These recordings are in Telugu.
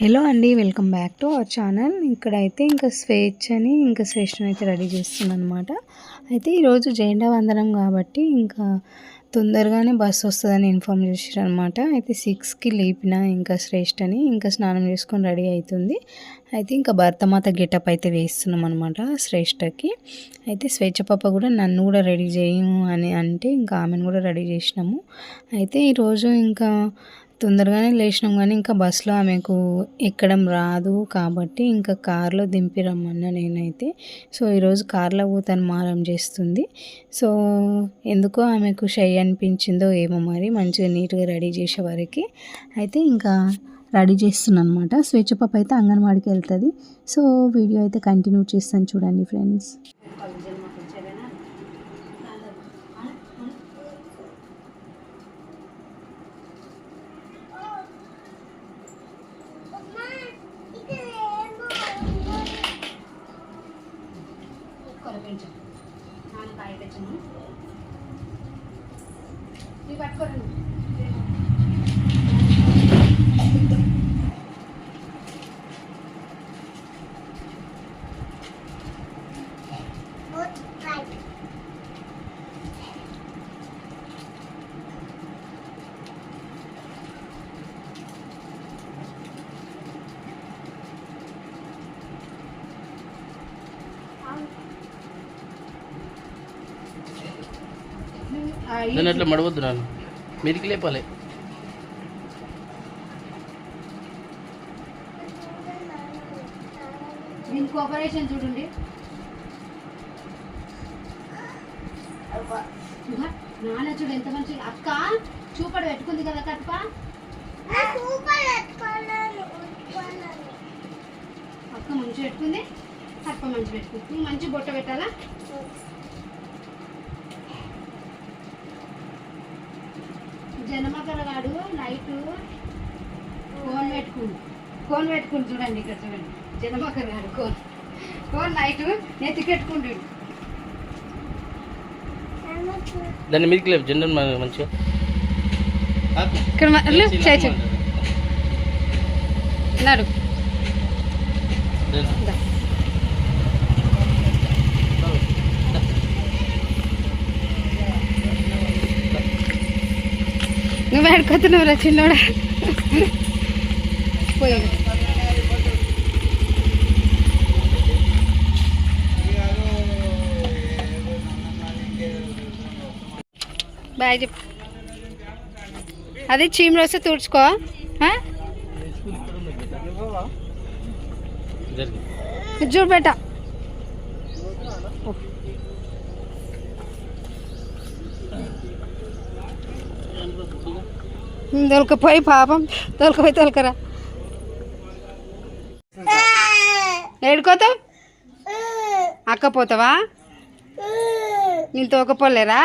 హలో అండి welcome back to our channel. ఇక్కడైతే ఇంకా స్వేచ్ఛ అని ఇంకా శ్రేష్ఠని అయితే రెడీ చేస్తుంది అనమాట అయితే ఈరోజు జెండా వందనం కాబట్టి ఇంకా తొందరగానే బస్సు వస్తుందని ఇన్ఫామ్ చేసారు అనమాట అయితే సిక్స్కి లేపిన ఇంకా శ్రేష్ఠని ఇంకా స్నానం చేసుకొని రెడీ అవుతుంది. అయితే ఇంకా భర్తమాత గెటప్ అయితే వేస్తున్నాం అనమాట శ్రేష్ఠకి అయితే స్వేచ్ఛ పాప కూడా నన్ను కూడా రెడీ చేయము అని అంటే ఇంకా ఆమెను కూడా రెడీ చేసినాము. అయితే ఈరోజు ఇంకా తొందరగానే లేచినాం కానీ ఇంకా బస్సులో ఆమెకు ఎక్కడం రాదు కాబట్టి ఇంకా కార్లో దింపి రమ్మన్నా నేనైతే. సో ఈరోజు కార్లో పోతాను మారం చేస్తుంది. సో ఎందుకో ఆమెకు షై అనిపించిందో ఏమో మరి మంచిగా నీట్గా రెడీ చేసే వరకు. అయితే ఇంకా రెడీ చేస్తున్నాను అనమాట స్వేచ్ఛ పాప అయితే అంగన్వాడికి వెళ్తుంది. సో వీడియో అయితే కంటిన్యూ చేస్తాను చూడండి ఫ్రెండ్స్. కొంచెం నాలుగు కాయ తెచ్చాము ఇవి పట్టుకోరండి. నేను అట్లా మడవద్దు నాన్న. మీరికి లేపాలి. చూడండి. నాన్న చూడు ఎంత మంచి అక్క చూపడు పెట్టుకుంది కదా కట్ప. అక్క మంచి పెట్టుకుంది. కట్ప మంచి పెట్టుకుంది. నువ్వు మంచి బొట్ట పెట్టాలా? జనమకర వాడు నైట్ ఫోన్ పెట్టుకుండు. ఫోన్ పెట్టుకుండు చూడండి ఇక్కడ చూడండి. జనమకర గాడు కోన్ కోన్ నైట్ నెత్తి పెట్టుకుండు దాన్ని మీరికి లేపు జెండర్ మంచిగా. ఇక్కడ. నడు దా. నువ్వు ఆడుకోతున్నావు రా చిన్నోడా? పోయి. బాయ్ చెప్పు. అది చీమలు వస్తే తుడుచుకో. చూడు బేట. తొలకపోయి పాపం తొలకపోయి తొలకరా. ఏడుకోతావు? అక్క పోతావా? నేను తోకపోలేరా?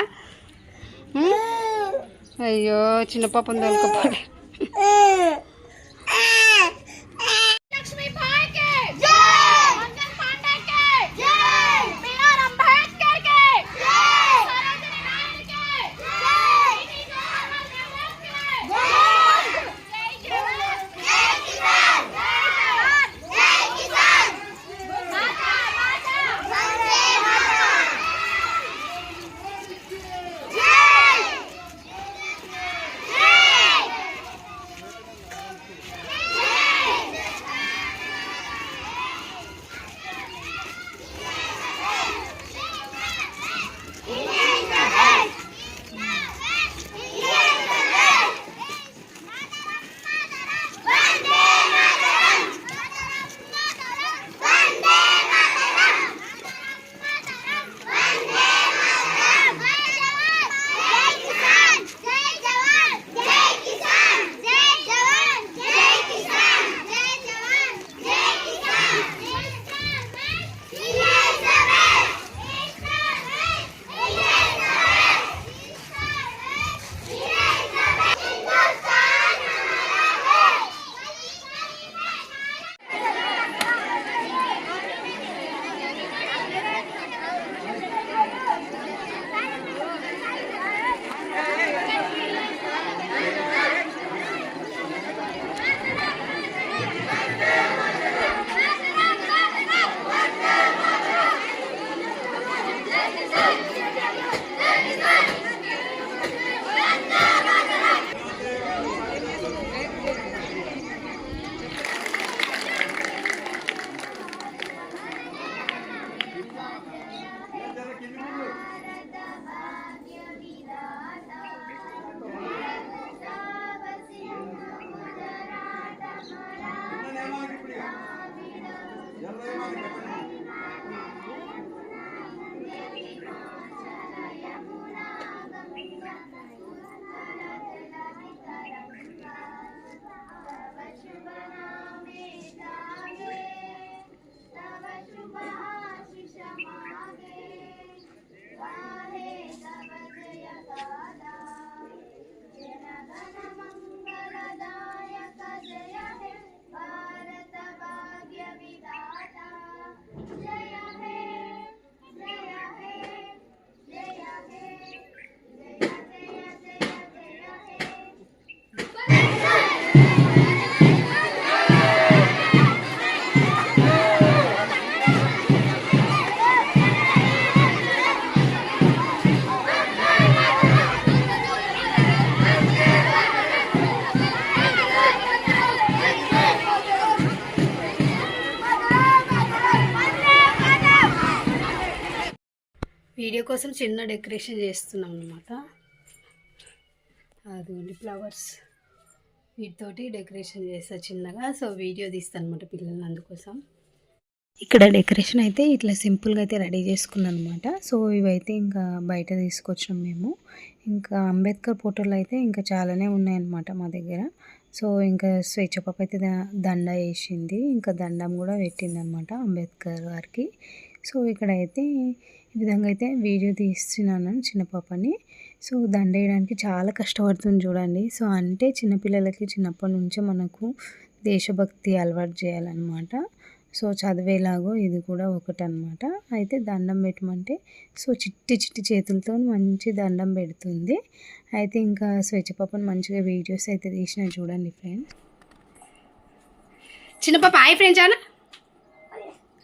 అయ్యో చిన్న పాపం తోలుకపోలే. వీడియో కోసం చిన్న డెకరేషన్ చేస్తున్నాం అనమాట అదిగోండి ఫ్లవర్స్. వీటితోటి డెకరేషన్ చేస్తా చిన్నగా. సో వీడియో తీస్తాను అనమాట పిల్లల్ని అందుకోసం. ఇక్కడ డెకరేషన్ అయితే ఇట్లా సింపుల్గా అయితే రెడీ చేసుకున్నాను అనమాట సో ఇవైతే ఇంకా బయట తీసుకొచ్చినాం మేము. ఇంకా అంబేద్కర్ ఫోటోలు అయితే ఇంకా చాలానే ఉన్నాయన్నమాట మా దగ్గర. సో ఇంకా స్వేచ్ఛ పాప అయితే దండ వేసింది. ఇంకా దండం కూడా పెట్టింది అనమాట అంబేద్కర్ గారికి. సో ఇక్కడ అయితే ఈ విధంగా అయితే వీడియో తీస్తున్నాను చిన్న పాపని. సో దండ వేయడానికి చాలా కష్టపడుతుంది చూడండి. సో అంటే చిన్నపిల్లలకి చిన్నప్పటి నుంచే మనకు దేశభక్తి అలవాటు చేయాలన్నమాట. సో చదివేలాగో ఇది కూడా ఒకటి అనమాట అయితే దండం పెట్టమంటే సో చిట్టి చిట్టి చేతులతో మంచి దండం పెడుతుంది. అయితే ఇంకా స్వేచ్ఛపాపను మంచిగా వీడియోస్ అయితే తీసిన చూడండి ఫ్రెండ్స్. చిన్న పాప హాయ్ ఫ్రెండ్స్ అను.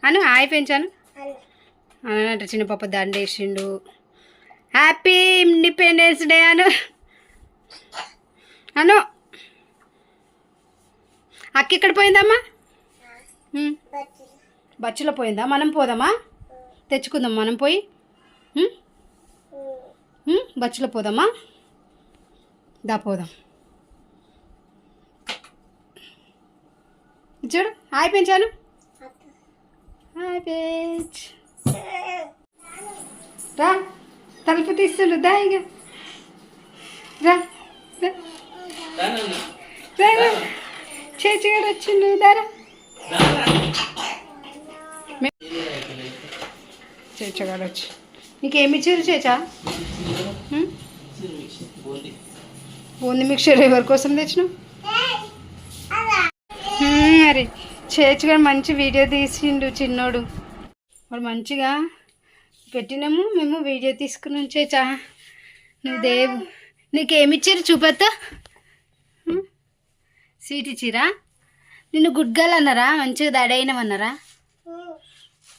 అను హాయ్ ఫ్రెండ్స్ అను. అనంట చిన్న పాప దండేసిండు. హ్యాపీ ఇండిపెండెన్స్ డే అను. అను. అక్క ఎక్కడ పోయిందమ్మా. బచ్చులో పోయిందా? మనం పోదామా? తెచ్చుకుందాం మనం పోయి. బచ్చులో పోదామా? దా పోదాం. చూడు హాయ్ పెంచాను హాయ్ పెంచ్ రా తలుపు తీస్తుండు దా ఇక రా రా. రా రా చేచిగాడు వచ్చిండు దారా చేచగాడు వచ్చి నీకేమి ఇచ్చారు చేచా? బూందీ మిక్చర్ ఎవరి కోసం తెచ్చినావు? హ్మ్, మరి చేచిగా మంచి వీడియో తీసిండు చిన్నోడు. వాడు మంచిగా పెట్టినాము. మేము వీడియో తీసుకుని చేచా నువ్వు దేవు. నీకేమిచ్చారు చూపెత్తా? సీట్ ఇచ్చిరా నిన్ను గుడ్గల్ అన్నారా? మంచిగా దడైనవన్నారా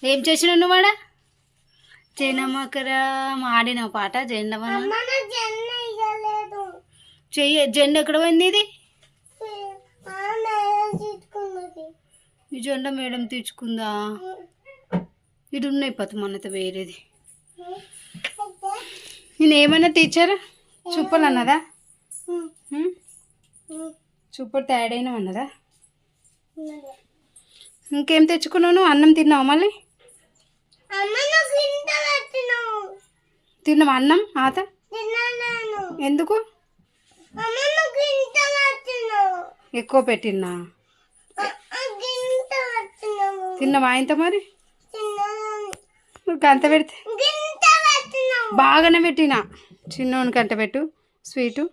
ఏం చేసినావు నువ్వు వాడ జనమకరా ఆడిన పాట జెండమన చెయ్యి జెండ ఎక్కడ పోయింది ఇది? ఈ జెండ మేడం తెచ్చుకుందా ఇది ఉన్నాయి పత మనత వేరేది. నేను ఏమన్నా టీచర్ చూపలు అన్నదా? చూపలు తయాడైన అన్నదా? ఇంకేం తెచ్చుకున్నావు నువ్వు? అన్నం తిన్నావు మళ్ళీ? తిన్నావు అన్నం ఆత? ఎందుకు? ఎక్కువ పెట్టినా తిన్నావా ఆయనతో మరి? అంత పెడితే? బాగానే పెట్టినా. చిన్నోనికి అంట పెట్టు. స్వీటు.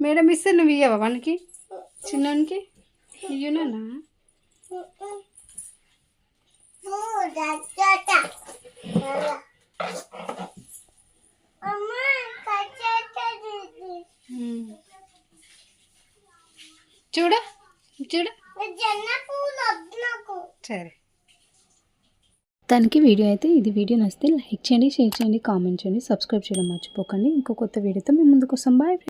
మేడం ఇస్తే నువ్వు ఇయ్యవా వానికి? చిన్నోనికి? ఇయ్యునా? చూడ. చూడ. సరే. దానికి వీడియో అయితే ఇది. వీడియో నచ్చితే లైక్ చేయండి షేర్ చేయండి కామెంట్ చేయండి సబ్స్క్రైబ్ చేయడం మర్చిపోకండి. ఇంకో కొత్త వీడియోతో మేము ముందుకు వస్తాం. బాయ్